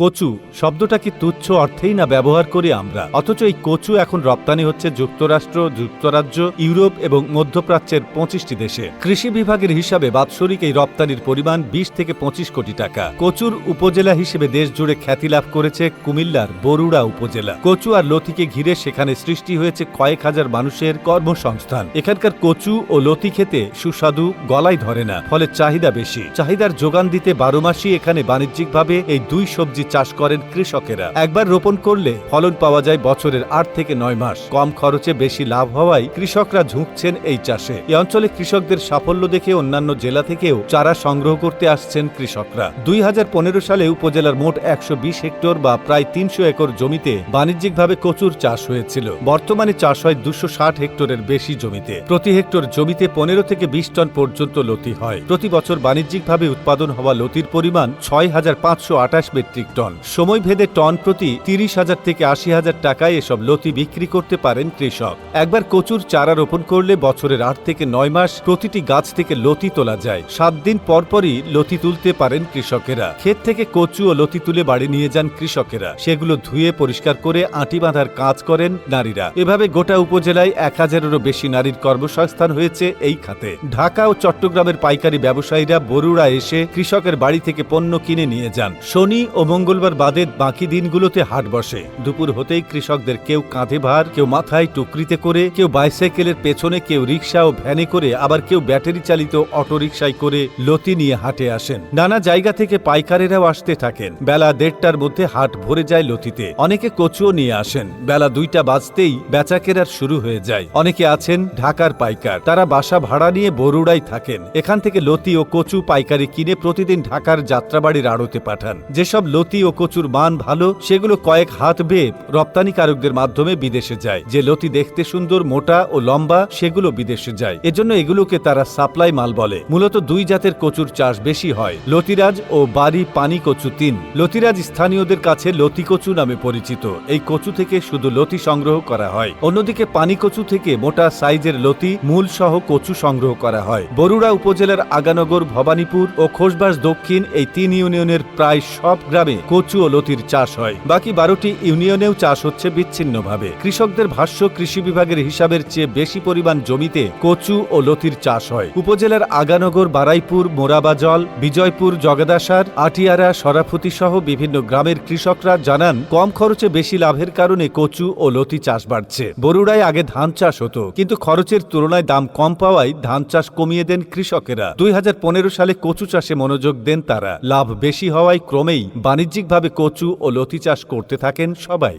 কচু, শব্দটা কি তুচ্ছ অর্থেই না ব্যবহার করি আমরা? অথচ এই কচু এখন রপ্তানি হচ্ছে যুক্তরাষ্ট্র, যুক্তরাজ্য, ইউরোপ এবং মধ্যপ্রাচ্যের পঁচিশটি দেশে। কৃষি বিভাগের হিসাবে বাৎসরিক এই রপ্তানির পরিমাণ বিশ থেকে পঁচিশ কোটি টাকা। কচুর উপজেলা হিসেবে দেশ জুড়ে খ্যাতি লাভ করেছে কুমিল্লার বরুড়া উপজেলা। কচু আর লতিকে ঘিরে সেখানে সৃষ্টি হয়েছে কয়েক হাজার মানুষের কর্মসংস্থান। এখানকার কচু ও লতি খেতে সুস্বাদু, গলায় ধরে না, ফলে চাহিদা বেশি। চাহিদার যোগান দিতে বারো মাসই এখানে বাণিজ্যিকভাবে এই দুই সবজি চাষ করেন কৃষকেরা। একবার রোপণ করলে ফলন পাওয়া যায় বছরের আট থেকে নয় মাস। কম খরচে বেশি লাভ হওয়ায় কৃষকরা ঝুঁকছেন এই চাষে। এ অঞ্চলে কৃষকদের সাফল্য দেখে অন্যান্য জেলা থেকেও চারা সংগ্রহ করতে আসছেন কৃষকরা। দুই হাজার পনেরো সালে উপজেলার মোট একশো বিশ হেক্টর বা প্রায় তিনশো একর জমিতে বাণিজ্যিকভাবে কচুর চাষ হয়েছিল। বর্তমানে চাষ হয় দুশো ষাট হেক্টরের বেশি জমিতে। প্রতি হেক্টর জমিতে পনেরো থেকে বিশ টন পর্যন্ত লতি হয়। প্রতি বছর বাণিজ্যিকভাবে উৎপাদন হওয়া লতির পরিমাণ ছয় হাজার পাঁচশো আঠাশ মেট্রিক টন। সময় ভেদে টন প্রতি তিরিশ হাজার থেকে আশি হাজার টাকায় এসব লতি বিক্রি করতে পারেন কৃষক। একবার কচুর চারা রোপণ করলে বছরের আট থেকে নয় মাস প্রতিটি গাছ থেকে লতি তোলা যায়। সাত দিন পরপরই লতি তুলতে পারেন কৃষকেরা। ক্ষেত থেকে কচু ও লতি তুলে বাড়ি নিয়ে যান কৃষকেরা। সেগুলো ধুয়ে পরিষ্কার করে আঁটি বাঁধার কাজ করেন নারীরা। এভাবে গোটা উপজেলায় এক হাজারেরও বেশি নারীর কর্মসংস্থান হয়েছে এই খাতে। ঢাকা ও চট্টগ্রামের পাইকারি ব্যবসায়ীরা বরুড়া এসে কৃষকের বাড়ি থেকে পণ্য কিনে নিয়ে যান। শনি ও মঙ্গলবার বাদে বাকি দিনগুলোতে হাট বসে। দুপুর হতেই কৃষকদের কেউ কাঁধে ভার, কেউ মাথায় টুকরিতে করে, কেউ বাইসাইকেলের পেছনে কেউ রিক্সা ও ভ্যানে করে, আবার কেউ ব্যাটারি চালিত অটোরিকশায় করে লতি নিয়ে হাটে আসেন। নানা জায়গা থেকে পাইকারেরাও আসতে থাকেন। বেলা দেড়টার মধ্যে হাট ভরে যায় লতিতে। অনেকে কচুও নিয়ে আসেন। বেলা দুইটা বাজতেই বেচাকেরার শুরু হয়ে যায়। অনেকে আছেন ঢাকার পাইকার। তারা বাসা ভাড়া নিয়ে বরুড়ায় থাকেন। এখান থেকে লতি ও কচু পাইকারি কিনে প্রতিদিন ঢাকার যাত্রাবাড়ির আড়তে পাঠান। যেসব লতি ও কচুর মান ভালো, সেগুলো কয়েক হাত বেয়ে রপ্তানিকারকদের মাধ্যমে বিদেশে যায়। যে লতি দেখতে সুন্দর, মোটা ও লম্বা, সেগুলো বিদেশে যায়। এজন্য এগুলোকে তারা সাপ্লাই মাল বলে। মূলত দুই জাতের কচুর চাষ বেশি হয়। লতিরাজ ও বাড়ি পানি কচু তিন। লতিরাজ স্থানীয়দের কাছে লতি কচু নামে পরিচিত। এই কচু থেকে শুধু লতি সংগ্রহ করা হয়। অন্যদিকে পানি কচু থেকে মোটা সাইজের লতি মূল সহ কচু সংগ্রহ করা হয়। বরুড়া উপজেলার আগানগর, ভবানীপুর ও খোসবাস দক্ষিণ এই তিন ইউনিয়নের প্রায় সব গ্রামে কচু ও লতির চাষ হয়। বাকি বারোটি ইউনিয়নেও চাষ হচ্ছে বিচ্ছিন্নভাবে। কৃষকদের ভাষ্য, কৃষি বিভাগের হিসাবের চেয়ে বেশি পরিমাণ জমিতে কচু ও লতির চাষ হয়। উপজেলার আগানগর, বারাইপুর, মোরাবাজল, বিজয়পুর, জগদাসার, আটিয়ারা সরাফুতি সহ বিভিন্ন গ্রামের কৃষকরা জানান, কম খরচে বেশি লাভের কারণে কচু ও লতি চাষ বাড়ছে। বরুড়ায় আগে ধান চাষ হতো, কিন্তু খরচের তুলনায় দাম কম পাওয়ায় ধান চাষ কমিয়ে দেন কৃষকেরা। দুই হাজার পনেরো সালে কচু চাষে মনোযোগ দেন তারা। লাভ বেশি হওয়ায় ক্রমেই বাণিজ্যিকভাবে কচু ও লতি চাষ করতে থাকেন সবাই।